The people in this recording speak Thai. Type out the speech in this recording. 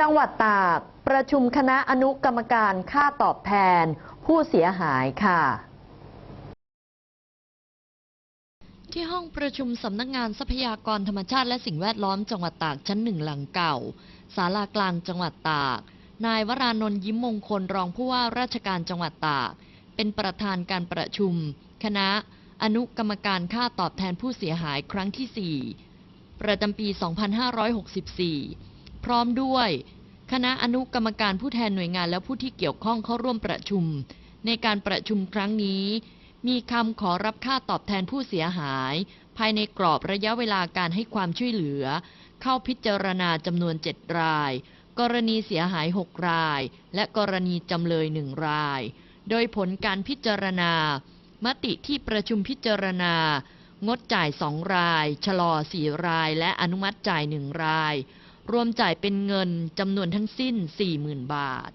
จังหวัดตากประชุมคณะอนุกรรมการค่าตอบแทน ผู้เสียหายค่ะที่ห้องประชุมสำนักงานทรัพยากรธรรมชาติและสิ่งแวดล้อมจังหวัดตากชั้นหนึ่งหลังเก่า ศาลากลางจังหวัดตาก นายวรานนท์ยิ้มมงคลรองผู้ว่าราชการจังหวัดตาก เป็นประธานการประชุม คณะ อนุกรรมการค่าตอบแทนผู้เสียหายครั้งที่ 4 ประจำปี 2564 พร้อมด้วย คณะอนุกรรมการผู้แทนหน่วยงานและผู้ที่เกี่ยวข้องเข้าร่วมประชุม ในการประชุมครั้งนี้ มีคำขอรับค่าตอบแทนผู้เสียหาย ภายในกรอบระยะเวลาการให้ความช่วยเหลือ เข้าพิจารณาจำนวน 7 ราย กรณีเสียหาย 6 ราย และกรณีจำเลย 1 ราย โดยผลการพิจารณา มติที่ประชุมพิจารณา งดจ่าย 2 ราย ชะลอ 4 ราย และอนุมัติจ่าย 1 ราย รวมจ่ายเป็นเงินจำนวนทั้งสิ้น 40,000 บาท